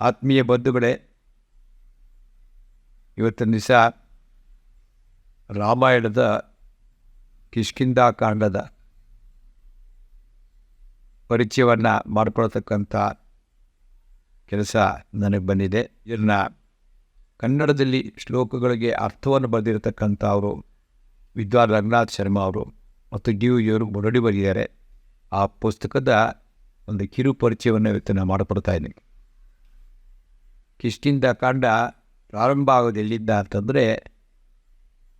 ಆತ್ಮೀಯ ಬಂಧುಗಳೇ, ಇವತ್ತಿನ ದಿವಸ ರಾಮಾಯಣದ ಕಿಷ್ಕಿಂದಾಕಾಂಡದ ಪರಿಚಯವನ್ನು ಮಾಡಿಕೊಳ್ತಕ್ಕಂಥ ಕೆಲಸ ನನಗೆ ಬಂದಿದೆ. ಇದನ್ನು ಕನ್ನಡದಲ್ಲಿ ಶ್ಲೋಕಗಳಿಗೆ ಅರ್ಥವನ್ನು ಬರೆದಿರತಕ್ಕಂಥ ಅವರು ವಿದ್ವಾನ್ ರಂಗನಾಥ್ ಶರ್ಮಾ ಅವರು ಮತ್ತು ಡಿ ಇವರು ಮುರಡಿ ಬರೆದಿದ್ದಾರೆ ಆ ಪುಸ್ತಕದ ಒಂದು ಕಿರು ಪರಿಚಯವನ್ನು ಇವತ್ತು ನಾನು ಮಾಡಿಕೊಡ್ತಾ ಕಿಷ್ಕಿಂದ ಕಾಂಡ ಪ್ರಾರಂಭ ಆಗೋದು ಎಲ್ಲಿಂದ ಅಂತಂದರೆ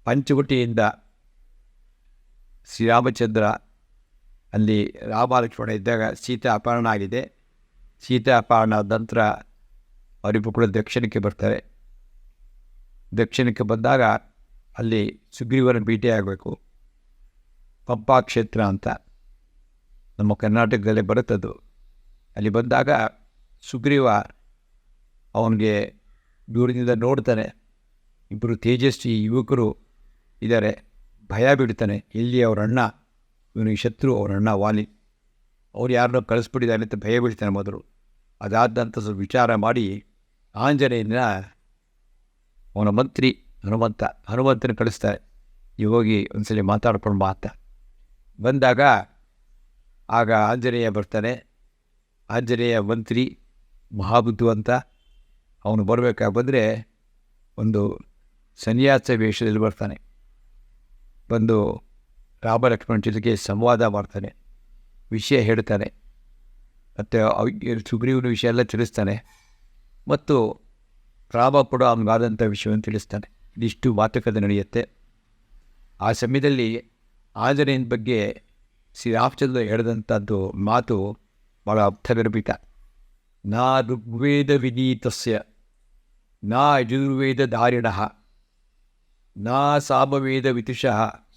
ಪಂಚಗುಟಿಯಿಂದ ಶ್ರೀರಾಮಚಂದ್ರ ಅಲ್ಲಿ ರಾಮಲಕ್ಷ್ಮಣ ಇದ್ದಾಗ ಸೀತೆ ಅಪಹರಣ ಆಗಿದೆ. ಸೀತೆ ಅಪಹರಣ ಆದ ನಂತರ ಅವರಿಬ್ಬರು ಕೂಡ ದಕ್ಷಿಣಕ್ಕೆ ಬರ್ತಾರೆ. ದಕ್ಷಿಣಕ್ಕೆ ಬಂದಾಗ ಅಲ್ಲಿ ಸುಗ್ರೀವನ ಭೇಟಿ ಆಗಬೇಕು. ಪಂಪಾ ಕ್ಷೇತ್ರ ಅಂತ ನಮ್ಮ ಕರ್ನಾಟಕದಲ್ಲೇ ಬರುತ್ತದು. ಅಲ್ಲಿ ಬಂದಾಗ ಸುಗ್ರೀವ ಅವನಿಗೆ ದೂರದಿಂದ ನೋಡ್ತಾನೆ. ಇಬ್ಬರು ತೇಜಸ್ವಿ ಯುವಕರು ಇದ್ದಾರೆ. ಭಯ ಬಿಡ್ತಾನೆ ಎಲ್ಲಿ ಅವರಣ್ಣ ಇವನಿಗೆ ಶತ್ರು ಅವರಣ್ಣ ವಾಲಿ. ಅವ್ರು ಯಾರನ್ನೋ ಕಳಿಸ್ಬಿಟ್ಟಿದ್ದಾನೆ ಅಂತ ಭಯ ಬೀಳ್ತಾನೆ ಮೊದಲು. ಅದಾದಂಥ ಸ್ವಲ್ಪ ವಿಚಾರ ಮಾಡಿ, ಆಂಜನೇಯನ ಅವನ ಮಂತ್ರಿ ಹನುಮಂತ, ಹನುಮಂತನ ಕಳಿಸ್ತಾರೆ. ನೀವು ಹೋಗಿ ಒಂದ್ಸಲಿ ಮಾತಾಡ್ಕೊಂಡು ಮಾತ ಬಂದಾಗ ಆಗ ಆಂಜನೇಯ ಬರ್ತಾನೆ. ಆಂಜನೇಯ ಮಂತ್ರಿ ಮಹಾಬುದ್ಧಿವಂತ ಅವನು ಬರಬೇಕಾಗಿ ಬಂದರೆ ಒಂದು ಸನ್ಯಾಸ ವೇಷದಲ್ಲಿ ಬರ್ತಾನೆ. ಬಂದು ರಾಮ ಲಕ್ಷ್ಮಣ ಜೊತೆಗೆ ಸಂವಾದ ಮಾಡ್ತಾನೆ. ವಿಷಯ ಹೇಳ್ತಾನೆ. ಮತ್ತು ಸುಗ್ರೀವನ ವಿಷಯ ಎಲ್ಲ ತಿಳಿಸ್ತಾನೆ. ಮತ್ತು ರಾಮ ಕೂಡ ಅವನಿಗಾದಂಥ ವಿಷಯವನ್ನು ತಿಳಿಸ್ತಾನೆ. ಇದಿಷ್ಟು ಮಾತುಕತೆ ನಡೆಯುತ್ತೆ. ಆ ಸಮಯದಲ್ಲಿ ಆಂಜನೇಯನ ಬಗ್ಗೆ ಶ್ರೀರಾಮಚಂದ್ರ ಹೇಳಿದಂಥದ್ದು ಮಾತು ಭಾಳ ಅರ್ಥಗರ್ಭಿತ. ನಾ ಋಗ್ವೇದ ವಿನೀತಸ್ಯ ನಾ ಯಜುರ್ವೇದ ಧಾರಿಣ, ನಾ ಸಾಮವೇದ ವಿತುಷ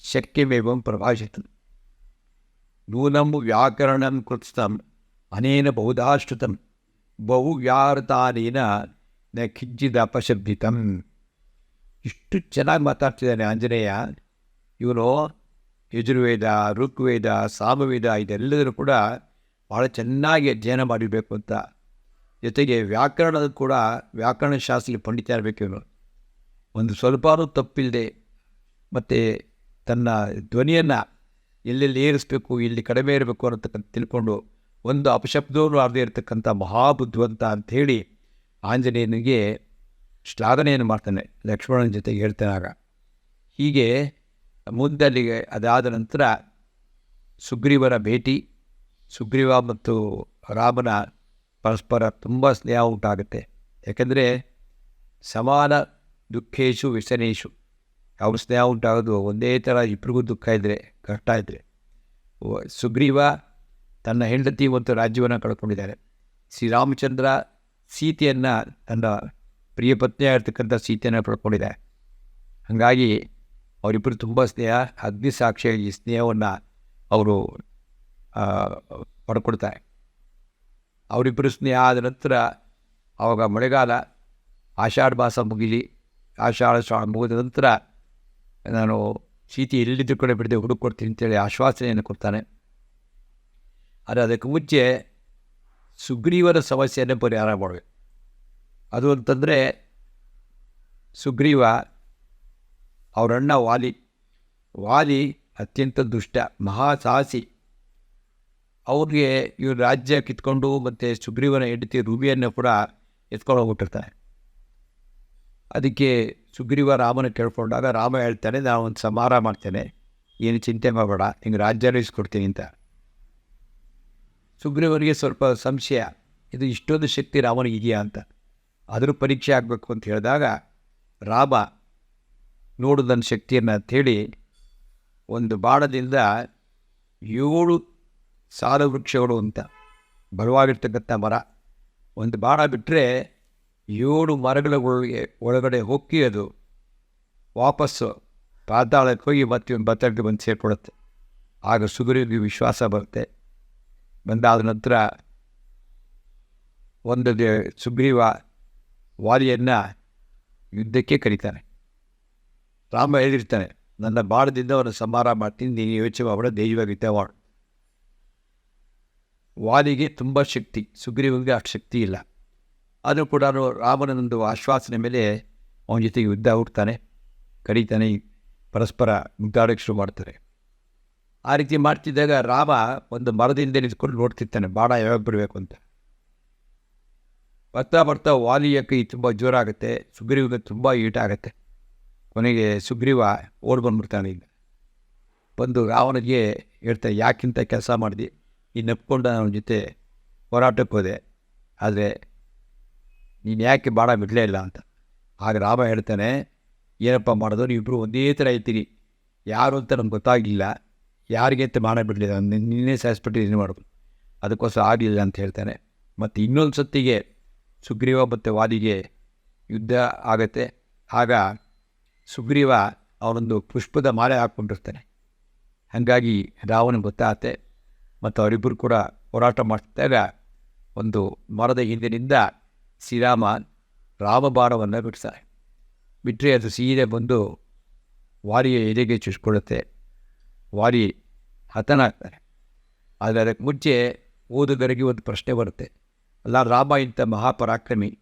ಶಕ್ಯಮೇವಂ ಪ್ರಭಾಷಿತ ನೂನಂ ವ್ಯಾಕರಣಂ ಕೃತ್ಸ್ತಂ ಅನೇನ ಬಹುಧಾಶ್ರುತಂ ಬಹು ವ್ಯಾರ್ತಾನೇನ ನ ಕಿಂಚಿದ ಅಪಶಬ್ದಿತಂ. ಇಷ್ಟು ಚೆನ್ನಾಗಿ ಮಾತಾಡ್ತಿದ್ದಾನೆ ಆಂಜನೇಯ. ಇವನು ಯಜುರ್ವೇದ, ಋಗ್ವೇದ, ಸಾಮವೇದ ಇದೆಲ್ಲದರೂ ಕೂಡ ಭಾಳ ಚೆನ್ನಾಗಿ ಅಧ್ಯಯನ ಮಾಡಿರಬೇಕು ಅಂತ. ಜೊತೆಗೆ ವ್ಯಾಕರಣದ ಕೂಡ ವ್ಯಾಕರಣ ಶಾಸ್ತ್ರೀಯ ಪಂಡಿತ ಇರಬೇಕು ಒಂದು ಸ್ವಲ್ಪ ತಪ್ಪಿಲ್ಲದೆ ಮತ್ತು ತನ್ನ ಧ್ವನಿಯನ್ನು ಎಲ್ಲೆಲ್ಲಿ ಏರಿಸಬೇಕು, ಎಲ್ಲಿ ಕಡಿಮೆ ಇರಬೇಕು ಅನ್ನತಕ್ಕಂಥ ತಿಳ್ಕೊಂಡು ಒಂದು ಅಪಶಬ್ದವನ್ನು ಅರ್ಧ ಇರತಕ್ಕಂಥ ಮಹಾಬುದ್ಧಿವಂತ ಅಂಥೇಳಿ ಆಂಜನೇಯನಿಗೆ ಶ್ಲಾಘನೆಯನ್ನು ಮಾಡ್ತಾನೆ ಲಕ್ಷ್ಮಣನ ಜೊತೆಗೆ ಹೇಳ್ತಾನೆ ಆಗ ಹೀಗೆ ಮುಂದೆ ಅಲ್ಲಿಗೆ ಅದಾದ ನಂತರ ಸುಗ್ರೀವನ ಭೇಟಿ, ಸುಗ್ರೀವ ಮತ್ತು ರಾಮನ ಪರಸ್ಪರ ತುಂಬ ಸ್ನೇಹ ಉಂಟಾಗುತ್ತೆ. ಯಾಕೆಂದರೆ ಸಮಾನ ದುಃಖೇಶು ವ್ಯಸನೇಶು ಅವ್ರ ಸ್ನೇಹ ಉಂಟಾಗೋದು ಒಂದೇ ಥರ ಇಬ್ಬರಿಗೂ ದುಃಖ ಇದ್ದರೆ ಕಷ್ಟ ಇದ್ದರೆ ಸುಗ್ರೀವ ತನ್ನ ಹೆಂಡತಿ ಮತ್ತು ರಾಜ್ಯವನ್ನು ಕಳ್ಕೊಂಡಿದ್ದಾರೆ. ಶ್ರೀರಾಮಚಂದ್ರ ಸೀತೆಯನ್ನು ತನ್ನ ಪ್ರಿಯ ಪತ್ನಿಯಾಗಿರ್ತಕ್ಕಂಥ ಸೀತೆಯನ್ನು ಪಡ್ಕೊಂಡಿದ್ದಾರೆ ಹಾಗಾಗಿ ಅವರಿಬ್ಬರು ತುಂಬ ಸ್ನೇಹ ಅಗ್ನಿ ಸಾಕ್ಷಿಯಾಗಿ ಸ್ನೇಹವನ್ನು ಅವರು ಪಡ್ಕೊಡ್ತಾರೆ ಅವರಿಬ್ಬರು ಸ್ನೇಹ ಆದ ನಂತರ ಅವಾಗ ಮಳೆಗಾಲ ಆಷಾಢ ಮಾಸ ಮುಗಿಲಿ. ಆಷಾಢ ಶ್ರಾವಣ ಮುಗಿದ ನಂತರ ನಾನು ಸೀತೆ ಎಲ್ಲಿದ್ದು ಕಡೆ ಬಿಡದೆ ಹುಡುಕೊಡ್ತೀನಿ ಅಂತೇಳಿ ಆಶ್ವಾಸನೆಯನ್ನು ಕೊಡ್ತಾನೆ. ಆದರೆ ಅದಕ್ಕೆ ಮುಂಚೆ ಸುಗ್ರೀವರ ಸಮಸ್ಯೆಯನ್ನು ಪರಿಹಾರ ಮಾಡಬೇಕು ಅದು ಅಂತಂದರೆ ಸುಗ್ರೀವ ಅವರಣ್ಣ ವಾಲಿ ವಾಲಿ ಅತ್ಯಂತ ದುಷ್ಟ, ಮಹಾ ಸಾಹಸಿ. ಅವ್ರಿಗೆ ಇವ್ರ ರಾಜ್ಯ ಕಿತ್ಕೊಂಡು ಮತ್ತು ಸುಗ್ರೀವನ ಹೆಂಡತಿ ರೂಬಿಯನ್ನು ಕೂಡ ಎತ್ಕೊಂಡು ಹೋಗ್ಬಿಟ್ಟಿರ್ತಾನೆ ಅದಕ್ಕೆ ಸುಗ್ರೀವ ರಾಮನ ಕೇಳ್ಕೊಂಡಾಗ ರಾಮ ಹೇಳ್ತಾನೆ ನಾನು ಒಂದು ಸಮಾರ ಮಾಡ್ತೇನೆ. ಏನು ಚಿಂತೆ ಮಾಡಬೇಡ ಹಿಂಗೆ ರಾಜ್ಯನೂ ಇಸ್ಕೊಡ್ತೀನಿ ಅಂತ. ಸುಗ್ರೀವನಿಗೆ ಸ್ವಲ್ಪ ಸಂಶಯ, ಇದು ಇಷ್ಟೊಂದು ಶಕ್ತಿ ರಾಮನಿಗೆ ಇದೆಯಾ ಅಂತ. ಅದ್ರ ಪರೀಕ್ಷೆ ಆಗಬೇಕು ಅಂತ ಹೇಳಿದಾಗ ರಾಮ ನೋಡು ನನ್ನ ಶಕ್ತಿಯನ್ನು ಅಂಥೇಳಿ ಒಂದು ಬಾಣದಿಂದ ಏಳು ಸಾಲ ವೃಕ್ಷಗಳು ಅಂತ. ಬಲವಾಗಿರ್ತಕ್ಕಂಥ ಮರ. ಒಂದು ಬಾಣ ಬಿಟ್ಟರೆ ಏಳು ಮರಗಳ ಒಳಗೆ ಒಳಗಡೆ ಹೊಕ್ಕಿ ಅದು. ವಾಪಸ್ಸು. ಪಾತಾಳಕ್ಕೆ ಹೋಗಿ ಮತ್ತೆ ಒಂದು ಬತ್ತಕ್ಕೆ ಬಂದು ಸೇರಿಕೊಡುತ್ತೆ ಆಗ ಸುಗ್ರೀವಿಗೆ ವಿಶ್ವಾಸ ಬರುತ್ತೆ. ಬಂದಾದ ನಂತರ ಒಂದು ಸುಗ್ರೀವ ವಾಲಿಯನ್ನು ಯುದ್ಧಕ್ಕೆ ಕರೀತಾನೆ. ರಾಮ ಹೇಳಿರ್ತಾನೆ, ನನ್ನ ಬಾಳದಿಂದ ಅವನು ಸಂಹಾರ ಮಾಡ್ತೀನಿ, ನೀನು ಯೋಚನೆ ಅವಳ ಧೈರ್ಯವಾಗಿ ಮಾಡು ವಾಲಿಗೆ ತುಂಬ ಶಕ್ತಿ, ಸುಗ್ರೀವನಿಗೆ ಅಷ್ಟು ಶಕ್ತಿ ಇಲ್ಲ. ಆದರೂ ಕೂಡ ರಾಮನೊಂದು ಆಶ್ವಾಸನೆ ಮೇಲೆ ಅವನ ಜೊತೆಗೆ ಯುದ್ಧ ಹುಡ್ತಾನೆ ಕಡಿತಾನೆ ಪರಸ್ಪರ ಮುದ್ದಾಡಕ್ಕೆ ಶುರು ಮಾಡ್ತಾರೆ. ಆ ರೀತಿ ಮಾಡ್ತಿದ್ದಾಗ ರಾಮ ಒಂದು ಮರದಿಂದ ನಿಂತ್ಕೊಂಡು ನೋಡ್ತಿರ್ತಾನೆ, ಬಾಣ, ಯಾವಾಗ ಬರಬೇಕು ಅಂತ. ಬರ್ತಾ ಬರ್ತಾ ವಾಲಿಯ ಕೈ ತುಂಬ ಜೋರಾಗುತ್ತೆ ಸುಗ್ರೀವಿಗೆ ತುಂಬ ಈಟಾಗುತ್ತೆ. ಕೊನೆಗೆ ಸುಗ್ರೀವ ಓಡ್ ಬಂದ್ಬಿಡ್ತಾನೆ ಈಗ. ಬಂದು ರಾವನಿಗೆ ಹೇಳ್ತಾನೆ, ಯಾಕಿಂತ ಕೆಲಸ ಮಾಡಿದೆ? ಈ ನಪ್ಕೊಂಡು ಅವನ ಜೊತೆ ಹೋರಾಟಕ್ಕೆ ಹೋದೆ. ಆದರೆ ನೀನು ಯಾಕೆ ಬಾಡ ಬಿಡಲೇ ಇಲ್ಲ ಅಂತ. ಆಗ ರಾಮ ಹೇಳ್ತಾನೆ, ಏನಪ್ಪ ಮಾಡೋದು? ನೀವಿಬ್ಬರು ಒಂದೇ ಥರ ಇರ್ತೀರಿ ಯಾರು ಅಂತ ನಮ್ಗೆ ಗೊತ್ತಾಗಲಿಲ್ಲ. ಯಾರಿಗೆ ಅಂತ ಬಾಣ ಬಿಡಲಿಲ್ಲ. ನಿನ್ನೆ ಸಾಯಿಸ್ಬಿಟ್ಟು ಇದು ಮಾಡೋದು ಅದಕ್ಕೋಸ್ಕರ ಆಗಲಿಲ್ಲ ಅಂತ ಹೇಳ್ತಾನೆ. ಮತ್ತು ಇನ್ನೊಂದು ಸತ್ತಿಗೆ ಸುಗ್ರೀವ ಮತ್ತು ವಾದಿಗೆ ಯುದ್ಧ ಆಗತ್ತೆ. ಆಗ ಸುಗ್ರೀವ ಅವನೊಂದು ಪುಷ್ಪದ ಮಾಲೆ ಹಾಕ್ಕೊಂಡಿರ್ತಾನೆ ಹಾಗಾಗಿ ರಾವಣ ಗೊತ್ತಾಗತ್ತೆ. ಮತ್ತು ಅವರಿಬ್ಬರು ಕೂಡ ಹೋರಾಟ ಮಾಡ್ತಿದ್ದಾಗ ಒಂದು ಮರದ ಹಿಂದಿನಿಂದ ಶ್ರೀರಾಮ ರಾಮಬಾಣವನ್ನು ಬಿಡ್ತಾರೆ ಬಿಟ್ಟರೆ ಅದು ಸೀರೆ ಬಂದು ವಾರಿಯ ಎದೆಗೆ ಚುಚ್ಕೊಳ್ಳುತ್ತೆ. ವಾರಿ ಹತನಾಗ್ತಾರೆ. ಆದರೆ ಅದಕ್ಕೆ ಮುಂಚೆ ಓದುಗರಿಗೆ ಒಂದು ಪ್ರಶ್ನೆ ಬರುತ್ತೆ. ಅಲ್ಲ, ರಾಮ ಇಂಥ ಮಹಾಪರಾಕ್ರಮಿ.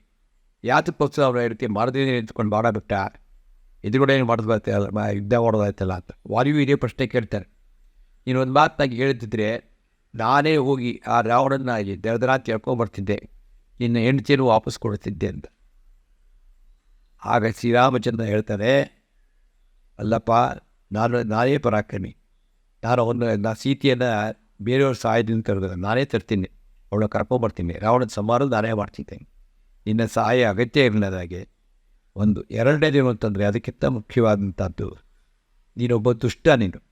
ಯಾತಕ್ಕೋಸ್ಕರ ಅವರ ರೀತಿ ಮರದಿಂದ ನಿಂತ್ಕೊಂಡು ಬಾಡ ಬಿಟ್ಟ ಎದುರುಗಡೆ ಏನು ಮಾಡೋದು ಮ- ಯುದ್ಧ ಮಾಡೋದಾಯ್ತಲ್ಲ ಅಂತ. ವಾರಿಯೂ ಇದೇ ಪ್ರಶ್ನೆ ಕೇಳ್ತಾರೆ. ನೀನು ಒಂದು ಮಾತಾಗಿ ಹೇಳ್ತಿದ್ರೆ ನಾನೇ ಹೋಗಿ ಆ ರಾವಣನ ಇಲ್ಲಿ ದರದರಾತ್ ತಿಳ್ಕೊಂಬರ್ತಿದ್ದೆ ನಿನ್ನ ಹೆಂಡತಿಯನ್ನು ವಾಪಸ್ ಕೊಡ್ತಿದ್ದೆ ಅಂತ. ಆಗ ಶ್ರೀರಾಮಚಂದ್ರ ಹೇಳ್ತಾರೆ ಅಲ್ಲಪ್ಪ, ನಾನು, ನಾನೇ ಪರಾಕ್ರಮಿ. ನಾನು ಅವನು, ನಾ ಸೀತೆಯನ್ನು ಬೇರೆಯವ್ರ ಸಹಾಯದಿಂದ ಕರೆದ ನಾನೇ ತರ್ತೀನಿ. ಅವಳ ಕರ್ಕೊಂಬರ್ತೀನಿ ರಾವಣನ ಸಂಹಾರ ನಾನೇ ಮಾಡ್ತಿದ್ದೇನೆ. ನಿನ್ನ ಸಹಾಯ ಅಗತ್ಯ ಇರಲಾದಾಗೆ ಒಂದು ಎರಡನೇದೇನು ಅಂತಂದರೆ ಅದಕ್ಕಿಂತ ಮುಖ್ಯವಾದಂಥದ್ದು ನೀನೊಬ್ಬ ದುಷ್ಟ ನೀನು.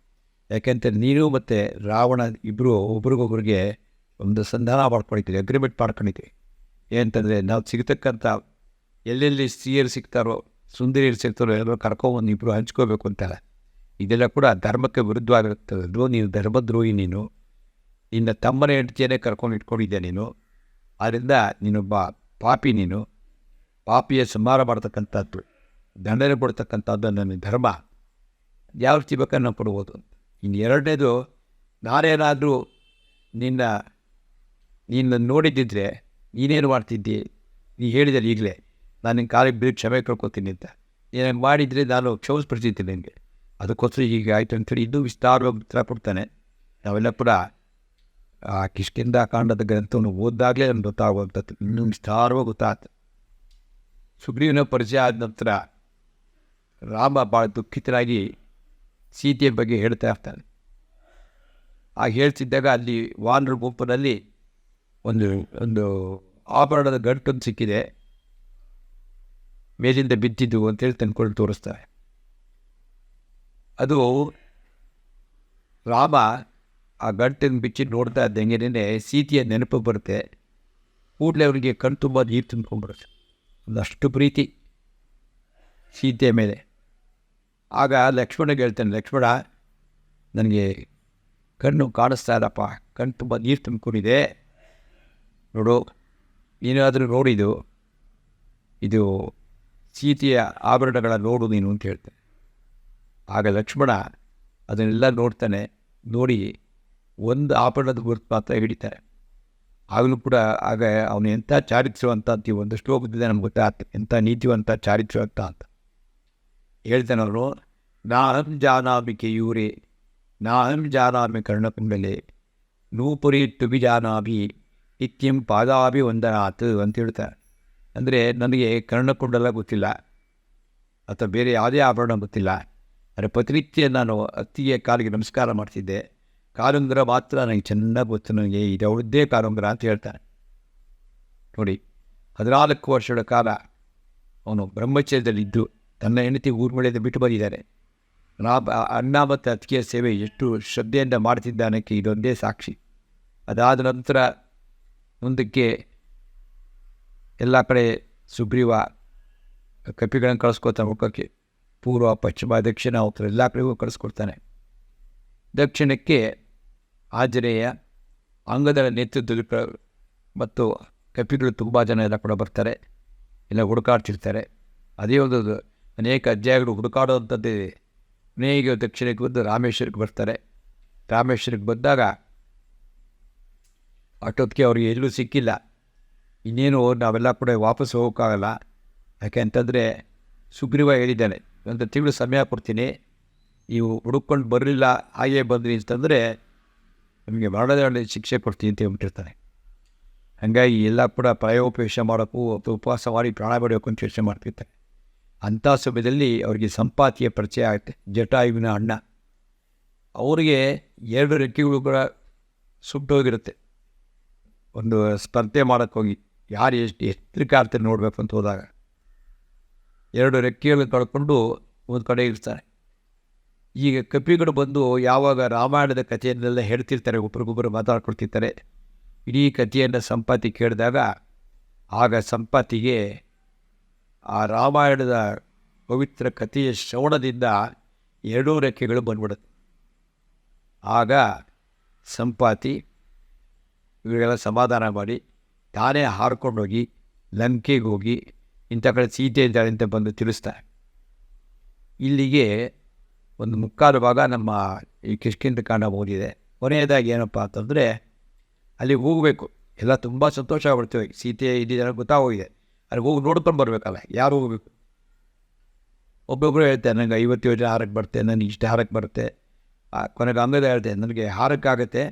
ಯಾಕೆಂತ ನೀನು ಮತ್ತು ರಾವಣ ಇಬ್ಬರು ಒಬ್ರಿಗೊಬ್ರಿಗೆ ಒಂದು ಸಂಧಾನ ಮಾಡ್ಕೊಂಡಿದ್ದೀವಿ ಅಗ್ರಿಮೆಂಟ್ ಮಾಡ್ಕೊಂಡಿದ್ದೀವಿ ಏನಂತಂದರೆ ನಾವು ಸಿಗತಕ್ಕಂಥ ಎಲ್ಲೆಲ್ಲಿ ಸ್ತ್ರೀಯರು ಸಿಗ್ತಾರೋ, ಸುಂದರಿಯರು ಸಿಗ್ತಾರೋ, ಎಲ್ಲರೂ ಕರ್ಕೊಂಬಂದು ಇಬ್ಬರು ಹಂಚ್ಕೋಬೇಕು ಅಂತಾರೆ. ಇದೆಲ್ಲ ಕೂಡ ಧರ್ಮಕ್ಕೆ ವಿರುದ್ಧವಾಗಿರುತ್ತದೋ. ನೀನು ಧರ್ಮದ್ರೋಹಿ ನೀನು. ನಿನ್ನ ತಮ್ಮನ ಹೆಂಡತಿಯನ್ನೇ ಕರ್ಕೊಂಡು ಇಟ್ಕೊಂಡಿದ್ದೆ ನೀನು. ಆದ್ದರಿಂದ ನೀನೊಬ್ಬ ಪಾಪಿ ನೀನು. ಪಾಪಿಯ ಸಂಹಾರ ಮಾಡತಕ್ಕಂಥದ್ದು, ದಂಡನೆ ಕೊಡ್ತಕ್ಕಂಥದ್ದು ನನ್ನ ಧರ್ಮ. ಯಾವ ರೀತಿ ಬೇಕಾದ್ರೆ ನಾವು ಕೊಡ್ಬೋದು. ಇನ್ನು ಎರಡನೇದು ನಾನೇನಾದರೂ ನಿನ್ನ ನಿನ್ನ ನೋಡಿದ್ದಿದ್ರೆ ನೀನೇನು ಮಾಡ್ತಿದ್ದಿ? ನೀ ಹೇಳಿದರೆ ಈಗಲೇ. ನಾನು ನಿನ್ನ ಕಾಲಿಗೆ ಬಿದ್ದು ಕ್ಷಮೆ ಕಳ್ಕೊತೀನಿ ಅಂತ. ನೀನು ಮಾಡಿದರೆ ನಾನು ಕ್ಷಮಿಸ್ಬಿಡ್ತಿದ್ದೀನಿ ನಿನಗೆ. ಅದಕ್ಕೋಸ್ಕರ ಈಗ ಆಯಿತು ಅಂತೇಳಿ ಇನ್ನೂ ವಿಸ್ತಾರವಾಗಿ ಉತ್ತರ ಕೊಡ್ತಾನೆ. ನಾವೆಲ್ಲ ಕೂಡ ಆ ಕಿಷ್ಕಿಂದ ಕಾಂಡದ ಗ್ರಂಥವನ್ನು ಓದಿದಾಗಲೇ ನಮ್ಗೆ ಗೊತ್ತಾಗುವಂಥದ್ದು. ಇನ್ನೂ ವಿಸ್ತಾರವಾಗಿ ಗೊತ್ತಾಗ್ತದೆ ಸುಗ್ರೀವನ ಪರಿಚಯ ಆದ ನಂತರ ರಾಮ ಭಾಳ ದುಃಖಿತರಾಗಿ ಸೀತೆಯ ಬಗ್ಗೆ ಹೇಳ್ತಾ ಇರ್ತಾನೆ. ಆ ಹೇಳ್ತಿದ್ದಾಗ ಅಲ್ಲಿ ವಾನರ ಗುಂಪಿನಲ್ಲಿ ಒಂದು ಒಂದು ಆಭರಣದ ಗಂಟೊಂದು ಸಿಕ್ಕಿದೆ. ಮೇಲಿಂದ ಬಿದ್ದಿದ್ದು ಅಂತೇಳಿ ತಂದ್ಕೊಂಡು ತೋರಿಸ್ತಾರೆ. ಅದು ರಾಮ ಆ ಗಂಟನ್ನು ಬಿಚ್ಚಿ ನೋಡ್ತಾ ಇದ್ದಂಗೆನೇ ಸೀತೆಯ ನೆನಪು ಬರುತ್ತೆ. ಕೂಡಲೇ ಅವರಿಗೆ ಕಣ್ ತುಂಬ ನೀರು ತುಂಬ್ಕೊಂಡ್ಬರುತ್ತೆ ಒಂದಷ್ಟು ಪ್ರೀತಿ ಸೀತೆಯ ಮೇಲೆ. ಆಗ ಲಕ್ಷ್ಮಣಗೆ ಹೇಳ್ತೇನೆ, ಲಕ್ಷ್ಮಣ, ನನಗೆ ಕಣ್ಣು ಕಾಣಿಸ್ತಾ ಇಲ್ಲಪ್ಪ, ಕಣ್ಣು ತುಂಬ ನೀರು ತುಂಬಿಕೊಂಡಿದೆ. ನೋಡು, ನೀನಾದರೂ ನೋಡಿದು ಇದು ಸೀತೆಯ ಆಭರಣಗಳ ನೋಡು ನೀನು ಅಂತ ಹೇಳ್ತಾನೆ. ಆಗ ಲಕ್ಷ್ಮಣ ಅದನ್ನೆಲ್ಲ ನೋಡ್ತಾನೆ, ನೋಡಿ ಒಂದು ಆಭರಣದ ಗುರುತು ಮಾತ್ರ ಹಿಡಿತಾರೆ. ಆಗಲೂ ಕೂಡ ಆಗ ಅವನು ಎಂಥ ಚಾರಿತ್ರ್ಯವಂತ ಅಂತೀವಿ ಒಂದು ಶ್ಲೋಕದಿಂದ ನಮ್ಗೆ ಗೊತ್ತಾಗ್ತದೆ ಎಂಥ ನೀತಿವಂತ, ಚಾರಿತ್ರ್ಯವಂತ ಅಂತ. ಹೇಳ್ತಾನೆ ಅವನು ನಾಹಂ ಜಾನಾಮಿ ಕೆಯೂರೆ ನಾಹಂ ಜಾನಾಮಿ ಕರ್ಣಕುಂಡಲೆ, ನೂಪುರಿ ತುಬಿ ಜಾನಾಭಿ ಇತ್ಯಂ ಪಾದಾಭಿ ವಂದನಾತ್ ಅಂತ ಹೇಳ್ತಾರೆ. ಅಂದರೆ ನನಗೆ ಕರ್ಣಕುಂಡಲ ಗೊತ್ತಿಲ್ಲ, ಅಥವಾ ಬೇರೆ ಯಾವುದೇ ಆಭರಣ ಗೊತ್ತಿಲ್ಲ. ಆದರೆ ಪ್ರತಿನಿತ್ಯ ನಾನು ಅತ್ತಿಗೆ ಕಾಲಿಗೆ ನಮಸ್ಕಾರ ಮಾಡ್ತಿದ್ದೆ. ಕಾಲುಂಗರ ಮಾತ್ರ ನನಗೆ ಚೆನ್ನಾಗಿ ಗೊತ್ತು, ನನಗೆ ಇದು ಅವಳದ್ದೇ ಕಾಲುಂಗರ ಅಂತ ಹೇಳ್ತಾನೆ. ನೋಡಿ, ಹದಿನಾಲ್ಕು ವರ್ಷಗಳ ಕಾಲ ಅವನು ಬ್ರಹ್ಮಚರ್ಯದಲ್ಲಿದ್ದು. ತನ್ನ ಹೆಂಡತಿ ಊರ್ಮಳೆಯಿಂದ ಬಿಟ್ಟು ಬಂದಿದ್ದಾನೆ ರಾಬ್ ಅಣ್ಣ ಮತ್ತು ಅತ್ತಿಗೆಯ ಸೇವೆ ಎಷ್ಟು ಶ್ರದ್ಧೆಯಿಂದ ಮಾಡ್ತಿದ್ದಾನಕ್ಕೆ ಇದೊಂದೇ ಸಾಕ್ಷಿ. ಅದಾದ ನಂತರ ಮುಂದಕ್ಕೆ ಎಲ್ಲ ಕಡೆ ಸುಗ್ರೀವ ಕಪಿಗಳನ್ನು ಕಳಿಸ್ಕೊತಾನೆ ಮುಖಕ್ಕೆ. ಪೂರ್ವ, ಪಶ್ಚಿಮ, ದಕ್ಷಿಣ, ಉತ್ತರ ಎಲ್ಲ ಕಡೆಗೂ ಕಳಿಸ್ಕೊಡ್ತಾನೆ. ದಕ್ಷಿಣಕ್ಕೆ ಆಂಜನೇಯ ಅಂಗದ ನೇತೃತ್ವದಲ್ಲಿ ಮತ್ತು ಕಪಿಗಳು ತುಂಬ ಜನ ಎಲ್ಲ ಕೂಡ ಬರ್ತಾರೆ. ಎಲ್ಲ ಹುಡುಕಾಡ್ತಿರ್ತಾರೆ. ಅದೇ ಒಂದು ಅನೇಕ ಅಧ್ಯಾಯಗಳು ಹುಡುಕಾಡುವಂಥದ್ದು. ಅನೇಕ ದಕ್ಷಿಣಕ್ಕೆ ಬಂದು ರಾಮೇಶ್ವರಕ್ಕೆ ಬರ್ತಾರೆ. ರಾಮೇಶ್ವರಕ್ಕೆ ಬಂದಾಗ ಅಷ್ಟೊತ್ತಿಗೆ ಅವ್ರಿಗೆ ಎಲ್ಲೂ ಸಿಕ್ಕಿಲ್ಲ. ಇನ್ನೇನು ನಾವೆಲ್ಲ ಕೂಡ ವಾಪಸ್ ಹೋಗೋಕ್ಕಾಗಲ್ಲ. ಯಾಕೆ ಅಂತಂದರೆ ಸುಗ್ರೀವ ಹೇಳಿದ್ದಾನೆ, ಒಂದು ತಿಂಗಳು ಸಮಯ ಕೊಡ್ತೀನಿ, ನೀವು ಹುಡುಕೊಂಡು ಬರಲಿಲ್ಲ, ಹಾಗೇ ಬಂದ್ರಿ ಅಂತಂದರೆ ನಿಮಗೆ ಮರಣದಂಡ ಶಿಕ್ಷೆ ಕೊಡ್ತೀನಿ ಅಂತ ಹೇಳ್ಬಿಟ್ಟಿರ್ತಾನೆ. ಹಾಗಾಗಿ ಎಲ್ಲ ಕೂಡ ಪ್ರಯೋಪೇಶ ಮಾಡೋಕ್ಕೂ ಅಥವಾ ಉಪವಾಸ ಮಾಡಿ ಪ್ರಾಣ ಬಿಡೋಕ್ಕೂ ಅಂತ ಯೋಚನೆ ಮಾಡ್ತಿರ್ತಾರೆ. ಅಂಥ ಸಮಯದಲ್ಲಿ ಅವರಿಗೆ ಸಂಪಾತಿಯ ಪರಿಚಯ ಆಗುತ್ತೆ ಜಟಾಯುವಿನ ಅಣ್ಣ. ಅವರಿಗೆ ಎರಡು ರೆಕ್ಕೆಗಳು ಕೂಡ ಸುಟ್ಟೋಗಿರುತ್ತೆ ಒಂದು ಸ್ಪರ್ಧೆ ಮಾಡೋಕ್ಕೆ ಹೋಗಿ. ಯಾರು ಎಷ್ಟು ಎಷ್ಟು ಆಡ್ತಾರೆ ನೋಡಬೇಕು ಅಂತ ಹೋದಾಗ. ಎರಡು ರೆಕ್ಕೆಗಳು ಕಳ್ಕೊಂಡು ಒಂದು ಕಡೆ ಇರ್ತಾರೆ. ಈಗ ಕಪಿಗಳು ಬಂದು ಯಾವಾಗ ರಾಮಾಯಣದ ಕಥೆಯನ್ನೆಲ್ಲ ಹೇಳ್ತಿರ್ತಾರೆ ಒಬ್ರಿಗೊಬ್ಬರು ಮಾತಾಡ್ಕೊಳ್ತಿರ್ತಾರೆ. ಇಡೀ ಕಥೆಯನ್ನು ಸಂಪಾತಿ ಕೇಳಿದಾಗ ಆಗ ಸಂಪಾತಿಗೆ ಆ ರಾಮಾಯಣದ ಪವಿತ್ರ ಕಥೆಯ ಶ್ರವಣದಿಂದ ಎರಡೂ ರೆಕ್ಕೆಗಳು ಬಂದ್ಬಿಡುತ್ತೆ. ಆಗ ಸಂಪಾತಿ ಇವರೆಲ್ಲ ಸಮಾಧಾನ ಮಾಡಿ, ತಾನೇ ಹಾರ್ಕೊಂಡೋಗಿ ಲಂಕೆಗೆ ಹೋಗಿ, ಇಂಥ ಕಡೆ ಸೀತೆ ಇದ್ದಾಳೆ ಅಂತ ಬಂದು ತಿಳಿಸ್ತಾರೆ. ಇಲ್ಲಿಗೆ ಒಂದು ಮುಕ್ಕಾಲು ಭಾಗ ನಮ್ಮ ಈ ಕಿಷ್ಕಿಂದ ಕಾಂಡ ಓದಿದೆ ಕೊನೆಯದಾಗಿ ಏನಪ್ಪ ಅಂತಂದರೆ, ಅಲ್ಲಿ ಹೋಗಬೇಕು. ಎಲ್ಲ ತುಂಬ ಸಂತೋಷ ಆಗ್ಬಿಡ್ತೀವಿ ಸೀತೆ ಇದ್ದಿದ್ದಾರೆ ಗೊತ್ತಾಗೋಗಿದೆ. ಅಲ್ಲಿ ಹೋಗಿ ನೋಡ್ಕೊಂಡು ಬರಬೇಕಲ್ಲ ಯಾರು ಹೋಗಬೇಕು? ಒಬ್ಬೊಬ್ಬರು ಹೇಳ್ತಾರೆ ನನಗೆ ಐವತ್ತು ಯೋಜನೆ ಹಾರಕ್ಕೆ ಬರುತ್ತೆ ನನಗೆ ಇಷ್ಟು ಹಾರಕ್ಕೆ ಬರುತ್ತೆ. ಕೊನೆಗೆ ಅಂಗದ ಹೇಳ್ತೆ ನನಗೆ ಹಾರಕ್ಕಾಗತ್ತೆ.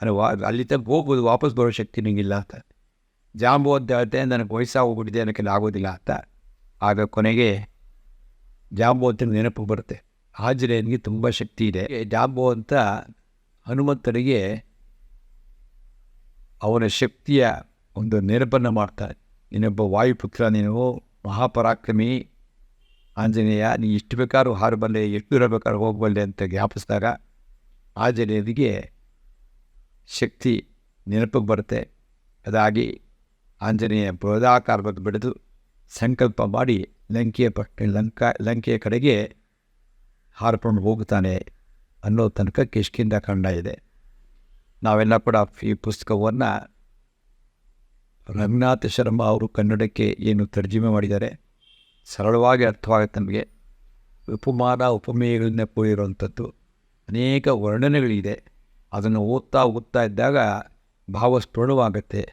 ಅಂದರೆ ವಾ, ಅಲ್ಲಿ ತನಕ ಹೋಗ್ಬೋದು, ವಾಪಸ್ ಬರೋ ಶಕ್ತಿ ನನಗಿಲ್ಲ ಅಂತ. ಜಾಂಬು ಅಂತ ಹೇಳ್ತೆ ನನಗೆ ವಯಸ್ಸಾಗೋಗ್ಬಿಟ್ಟಿದೆ ನನಗೆ ಆಗೋದಿಲ್ಲ, ಅಂತ. ಆಗ ಕೊನೆಗೆ ಜಾಂಬು ಅಂತ ನೆನಪು ಬರುತ್ತೆ. ಆಂಜನೇಯನಿಗೆ ತುಂಬ ಶಕ್ತಿ ಇದೆ. ಜಾಂಬು ಅಂತ ಹನುಮಂತನಿಗೆ ಅವನ ಶಕ್ತಿಯ ಒಂದು ನೆನಪನ್ನು ಮಾಡ್ತಾನೆ ನೀನೊಬ್ಬ ವಾಯುಪುತ್ರ ನೀನು ಮಹಾಪರಾಕ್ರಮಿ ಆಂಜನೇಯ ನೀ ಎಷ್ಟು ಬೇಕಾದ್ರೂ ಹಾರಬಲ್ಲೆ ಎಷ್ಟು ದೂರ ಬೇಕಾದ್ರೂ ಹೋಗಬಲ್ಲೆ ಅಂತ ಜ್ಞಾಪಿಸಿದಾಗ ಆಂಜನೇಯನಿಗೆ ಶಕ್ತಿ ನೆನಪಿಗೆ ಬರುತ್ತೆ. ಅದಾಗಿ ಆಂಜನೇಯ ಬೃಹದಾಕಾರವಾಗಿ ಬಿಡಿದು ಸಂಕಲ್ಪ ಮಾಡಿ ಲಂಕೆಯ ಪಟ್ಟ ಲಂಕಾ, ಲಂಕೆಯ ಕಡೆಗೆ ಹಾರಿಕೊಂಡು ಹೋಗುತ್ತಾನೆ ಅನ್ನೋ ತನಕ ಕಿಷ್ಕಿಂದ ಕಂಡ ಇದೆ. ನಾವೆಲ್ಲ ಕೂಡ ಈ ಪುಸ್ತಕವನ್ನು ರಂಗನಾಥ ಶರ್ಮ ಅವರು ಕನ್ನಡಕ್ಕೆ ಏನು ತರ್ಜಿಮೆ ಮಾಡಿದ್ದಾರೆ? ಸರಳವಾಗಿ ಅರ್ಥವಾಗುತ್ತೆ ನಮಗೆ. ಉಪಮಾನ, ಉಪಮೇಯಗಳನ್ನ ಕೂಡಿರುವಂಥದ್ದು. ಅನೇಕ ವರ್ಣನೆಗಳಿದೆ. ಅದನ್ನು ಓದ್ತಾ ಓದ್ತಾ ಇದ್ದಾಗ ಭಾವಸ್ಫುರಣವಾಗುತ್ತೆ.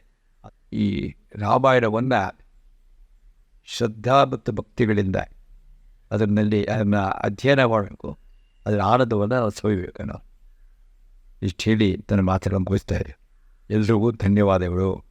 ಈ ರಾಮಾಯಣವನ್ನು ಶ್ರದ್ಧಾ ಮತ್ತು ಭಕ್ತಿಗಳಿಂದ ಅದರಲ್ಲಿ ಅದನ್ನು ಅಧ್ಯಯನ ಮಾಡಬೇಕು. ಅದರ ಆನಂದವನ್ನು ನಾವು ಸವಿಬೇಕು. ನಾವು ಇಷ್ಟು ಹೇಳಿ ತನ್ನ ಮಾತುಗಳನ್ನು ಮುಗಿಸ್ತಾ ಇದ್ದೀವಿ ಎಲ್ರಿಗೂ ಧನ್ಯವಾದಗಳು.